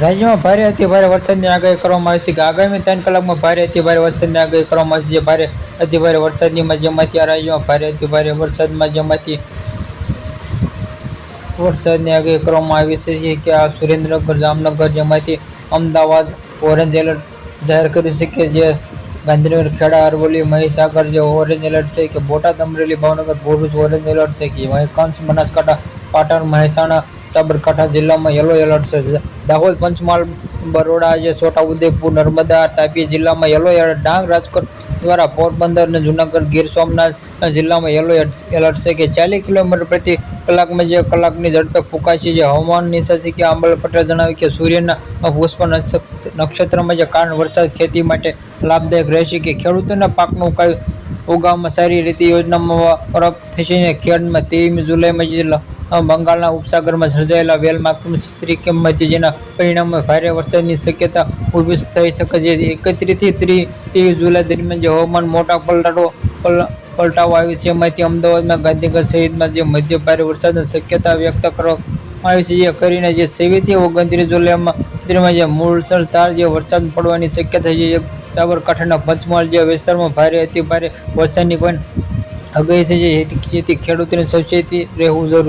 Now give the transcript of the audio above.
રાજ્યમાં ભારે અતિ ભારે વરસાદની આગાહી કરવામાં આવી છે કે આગામી ત્રણ કલાકમાં ભારે અતિ ભારે વરસાદની આગાહી કરવામાં આવી છે. જે ભારે, અતિ ભારે વરસાદની જેમાંથી આ રાજ્યમાં ભારે અતિ ભારે વરસાદમાં જેમાંથી વરસાદની આગાહી કરવામાં આવી છે. કે આ સુરેન્દ્રનગર, જામનગર જેમાંથી અમદાવાદ, ઓરેન્જ એલર્ટ જાહેર કર્યું છે કે જે ગાંધીનગર, ખેડા, અરવલ્લી, મહીસાગર જે ઓરેન્જ એલર્ટ છે કે બોટાદ, અમરેલી, ભાવનગર, ભરૂચ ઓરેન્જ એલર્ટ છે કે વहीं કંચ બનાસકાંઠા, પાટણ, મહેસાણા સાબરકાંઠા જિલ્લામાં યલો એલર્ટ છે. દાહોદ, પંચમહાલ, બરોડા જે છોટાઉદેપુર નર્મદા, તાપી જિલ્લામાં યલો એલર્ટ ડાંગ, રાજકોટ દ્વારા પોરબંદર અને જુનાગઢ, ગીર સોમનાથ જિલ્લામાં યલો એલર્ટ છે કે ચાલીસ કિલોમીટર પ્રતિ કલાકમાં જે કલાકની ઝડપે ફૂંકાય છે. જે હવામાન નિશાચી કે અંબલ પટેલ જણાવ્યું કે સૂર્યના પુષ્પ નક્ષત્ર- નક્ષત્રમાં જે કારણ વરસાદ ખેતી માટે લાભદાયક રહેશે કે ખેડૂતોના પાકનું ઉગાવમાં સારી રીતે યોજનામાં ફરક થશે ખેડમાં ત્રેવીમી જુલાઈમાં જે બંગાળના ઉપસાગરમાં સર્જાયેલા વેલ માર્કમની મધ્ય જેના પરિણામે ભારે વરસાદની શક્યતા ઊભી થઈ શકે છે. એકત્રીસથી ત્રીસ જુલાઈ દરમિયાન જે હવામાન મોટા પલટાડો પલ- પલટાવો આવી છે. એમાંથી અમદાવાદમાં ગાંધીનગર સહિતમાં જે મધ્ય ભારે વરસાદની શક્યતા વ્યક્ત કરવામાં આવી છે. જે કરીને જે સેવીથી ઓગણત્રીસ જુલાઈમાં તેમાં જે મૂળસરધાર જે વરસાદ પડવાની શક્યતા છે. જે સાબરકાંઠાના પંચમહાલ જે વિસ્તારમાં ભારે અતિ ભારે વરસાદની પણ અગાઈ છે. જેથી ખેડૂતોને સાવચેતી રહેવું જરૂરી